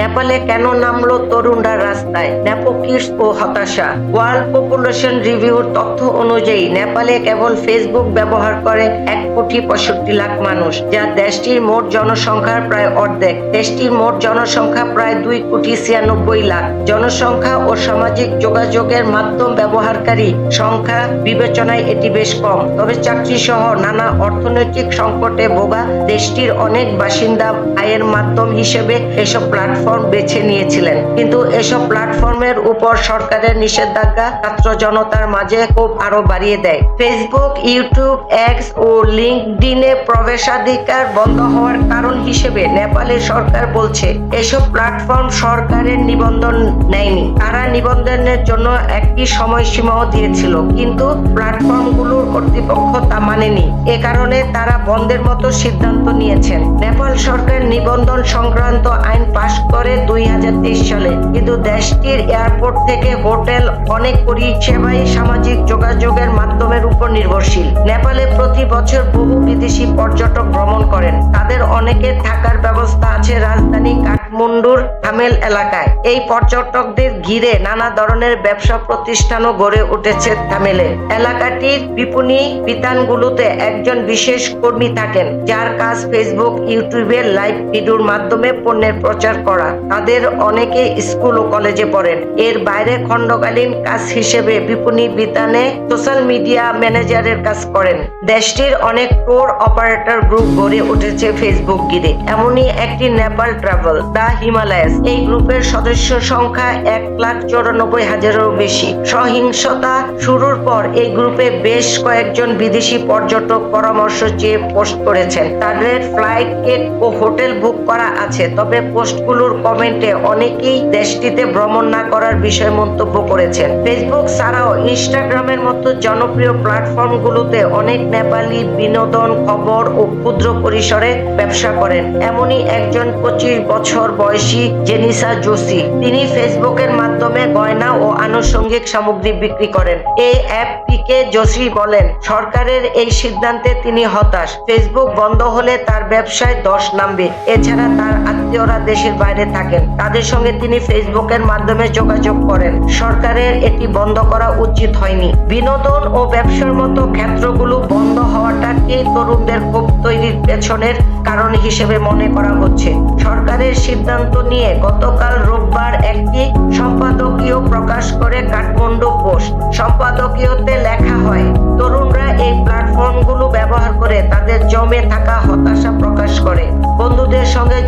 নেপালে কেন নামলো তরুণরা রাস্তায়? নেপোকিস ও হতাশা। ওয়ার্ল্ড পপুলেশন রিভিউর তথ্য অনুযায়ী, নেপালে কেবল ফেসবুক ব্যবহার করে এক কোটি পঁয়ষট্টি লাখ মানুষ, যা দেশটির মোট জনসংখ্যার প্রায় অর্ধেক। দেশটির মোট জনসংখ্যা প্রায় দুই কোটি ছিয়ানব্বই লাখ। জনসংখ্যা ও সামাজিক যোগাযোগের মাধ্যম ব্যবহারকারী সংখ্যা বিবেচনায় এটি বেশ কম। তবে চাকরি সহ নানা অর্থনৈতিক সংকটে ভোগা দেশটির অনেক বাসিন্দা আয়ের মাধ্যম হিসেবে এসব প্ল্যাটফর্ম বেছে নিয়েছিলেন। কিন্তু এসব প্ল্যাটফর্মের উপর সরকারের নিষেধাজ্ঞা ছাত্র জনতার মাঝে ক্ষোভ আরও বাড়িয়ে দেয়। ফেসবুক ইউটিউব এক্স ও লিঙ্কডিনে প্রবেশাধিকার বন্ধ হওয়ার কারণ হিসেবে নেপালের সরকার বলছে, এসব প্ল্যাটফর্ম সরকারের নিবন্ধন নেয়নি। তারা নিবন্ধনের জন্য একটি সময়সীমাও দিয়েছিল, কিন্তু প্ল্যাটফর্মগুলোর কর্তৃপক্ষ তা মানেনি। এ কারণে তারা বন্ধের মতো সিদ্ধান্ত নিয়েছেন। নেপাল সরকার নিবন্ধন সংক্রান্ত আইন পাশ করে দুই হাজার তেইশ সালে। কিন্তু দেশটির এয়ারপোর্ট থেকে হোটেল অনেক পরিষেবাই সামাজিক যোগাযোগের মাধ্যমের উপর নির্ভরশীল। নেপালে প্রতি বছর বহু বিদেশি পর্যটক ভ্রমণ করেন। তাদের অনেকের থাকার ব্যবস্থা আছে রাজধানী কাঠমান্ডুর থামেল এলাকায়। এই পর্যটকদের ঘিরে নানা ধরনের ব্যবসা প্রতিষ্ঠানও গড়ে উঠেছে থামেলে। এলাকাটির বিপণী বিতানগুলোতে একজন বিশেষ কর্মী থাকেন, যার কাজ ফেসবুক ইউটিউবে লাইভ ভিডিওর মাধ্যমে পণ্যের প্রচার করা। তাদের অনেকে স্কুল ও কলেজে পড়েন। এর বাইরে খণ্ডকালীন কাজ হিসেবে বিপণী বিতানে সোশ্যাল মিডিয়া ম্যানেজারের কাজ করেন। দেশটির অনেক ট্যুর অপারেটর গ্রুপ গড়ে উঠেছে ফেসবুক ঘিরে এমনই একটি নেপাল ট্রাভেল দা হিমালয়াস। এই গ্রুপের সদস্য সংখ্যা এক লাখ চৌরানব্বই হাজারেরও বেশি। সহিংসতা শুরুর পর এই গ্রুপে বেশ কয়েকজন বিদেশি পর্যটক পরামর্শ চেয়ে পোস্ট করেছেন। তাদের ফ্লাইট গেট ও হোটেল বুক করা আছে, তবে পোস্টগুলোর কমেন্টে অনেকেই দেশটিতে ভ্রমণ না করার বিষয়ে মন্তব্য করেছেন। ফেসবুক ছাড়াও ইনস্টাগ্রামের মতো জনপ্রিয় প্ল্যাটফর্মগুলোতে অনেক নেপালি বিনোদন খবর ও ক্ষুদ্র পরিসরে ব্যবসা করেন। এমনই একজন পঁচিশ বছর বয়সী জেনিসা জোশি। তিনি ফেসবুকের মাধ্যমে গয়না ও আনুষঙ্গিক সামগ্রী বিক্রি করেন। এই অ্যাপটিকে জোশী বলেন, সরকারের এই সিদ্ধান্তে তিনি হতাশ। ফেসবুক বন্ধ হলে তার ব্যবসায় দশ নামবে। এছাড়া তার আত্মীয়রা দেশের বাইরে থাকেন। তাদের সঙ্গে তিনি ফেসবুকের মাধ্যমে যোগাযোগ করেন। সরকারের এটি বন্ধ করা উচিত হয়নি। বিনোদন ও ব্যবসার মতো ক্ষেত্রগুলো বন্ধ হওয়াটাকে তরুণদের ক্ষোভ তৈরির পেছনের কারণ হিসেবে মনে করা হচ্ছে। সরকারের সিদ্ধান্ত নিয়ে গতকাল রোববার একটি সম্পাদকীয় প্রকাশ করে কাঠমান্ডু পোস্ট। সম্পাদকীয়তে লেখা হয়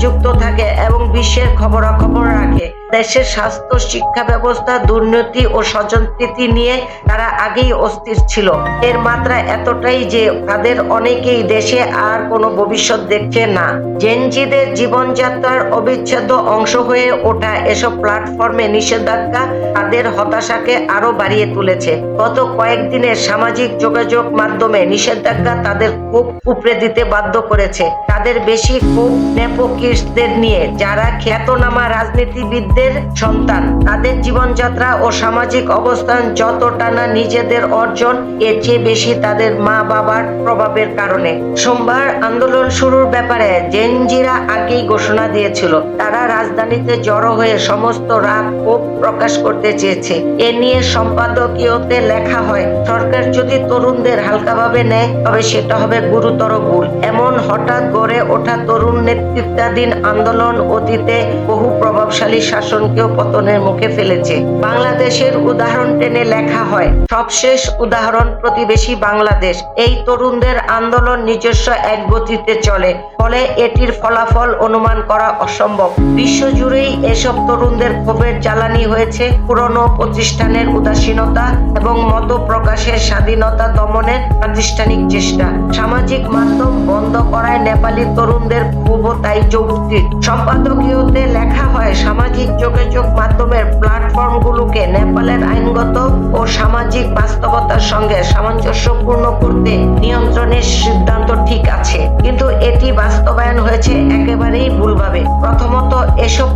যুক্ত থাকে এবং বিশ্বের খবরাখবর রাখে। দেশের স্বাস্থ্য, শিক্ষা ব্যবস্থা, দুর্নীতি ও স্বজনপ্রীতি নিয়ে তারা আগেই অস্থির ছিল। এর মাত্রা এতটাই যে তাদের অনেকেই দেশে আর কোনো ভবিষ্যৎ দেখছে না। জেনজিদের জীবনযাত্রার অবিচ্ছেদ্য অংশ হয়ে ওঠা এসব প্ল্যাটফর্মে নিষেধাজ্ঞা তাদের হতাশাকে আরও বাড়িয়ে তুলেছে। গত কয়েকদিনে সামাজিক যোগাযোগ মাধ্যমে নিষেধাজ্ঞা তাদের খুব উপড়ে দিতে বাধ্য করেছে। তাদের বেশি খুব নেপোকিসদের নিয়ে যারা খ্যাতনামা রাজনীতিবিদদের সন্তান, তাদের জীবনযাত্রা ও সামাজিক অবস্থান যতটা না নিজেদের অর্জন, এর চেয়ে বেশি তাদের মা বাবার প্রভাবের কারণে। সোমবার আন্দোলন শুরুর ব্যাপারে জেনজিরা আগেই ঘোষণা দিয়েছিল। তারা রাজধানীতে জড়ো হয়ে সমস্ত রাগ ক্ষোভ প্রকাশ করতে চেয়েছে। এ নিয়ে সম্পাদকীয়তে লেখা হয়, সরকার যদি তরুণদের হালকাভাবে নেয়, তবে সেটা হবে গুরুতর ভুল। এমন হঠাৎ গড়ে ওঠা তরুণ নেতৃত্বাধীন আন্দোলন অতীতে বহু প্রভাবশালী শাসনকেও পতনের মুখে ফেলেছে। বাংলাদেশের উদাহরণ টেনে লেখা হয়, সবশেষ উদাহরণ প্রতিবেশী বাংলাদেশ। এই তরুণদের আন্দোলন নিজস্ব এক গতিতে চলে, ফলে এটির ফলাফল অনুমান করা অসম্ভব। বিশ্বজুড়েই এসব তরুণদের ক্ষোভের জ্বালানি হয়েছে পুরনো প্রতিষ্ঠানের উদাসীনতা এবং মত প্রকাশের স্বাধীনতা দমনের প্রাতিষ্ঠানিক চেষ্টা। সামাজিক মাধ্যম বন্ধ করায় নেপালি তরুণদের ক্ষোভ তাই যৌক্তিক। সম্পাদকীয়তে লেখা হয়, সামাজিক যোগাযোগ মাধ্যমের প্ল্যাটফর্মগুলোকে নেপালের আইনগত ও সামাজিক বাস্তবতার সঙ্গে সামঞ্জস্যপূর্ণ করতে নিয়ন্ত্রণের সিদ্ধান্ত ঠিক আছে। কিন্তু এটি বাস্তবায়ন হয়েছে একেবারেই ভুলভাবে। প্রথমত, এসব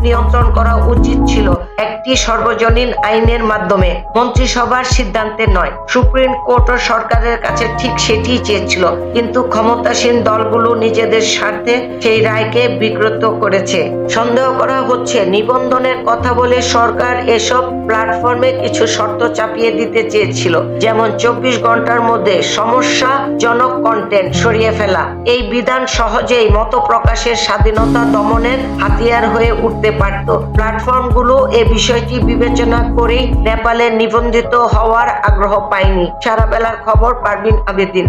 নিয়ন্ত্রণ করা উচিত ছিল একটি সর্বজনীন আইনের মাধ্যমে। মন্ত্রিসভার সিদ্ধান্তে নয়। সুপ্রিম কোর্ট ও সরকারের কাছে ঠিক সেটিই চেয়েছিল। কিন্তু ক্ষমতাসীন দলগুলো নিজেদের স্বার্থে সেই রায়কে বিকৃত করেছে। সন্দেহ করা হচ্ছে, নিবন্ধনের কথা বলে সরকার এসব প্ল্যাটফর্মে কিছু শর্ত চাপিয়ে দিতে চেয়েছিল। যেমন চব্বিশ ঘণ্টার মধ্যে সমস্যাজনক কন্টেন্ট সরিয়ে ফেলা। এই বিধান সহজেই মত প্রকাশের স্বাধীনতা দমনের হাতিয়ার হয়ে উঠতে পারত। প্ল্যাটফর্মগুলো এ বিষয়টি বিবেচনা করে নেপালে নিবন্ধিত হওয়ার আগ্রহ পায়নি। সারা বেলার খবর পারবিন আবেদিন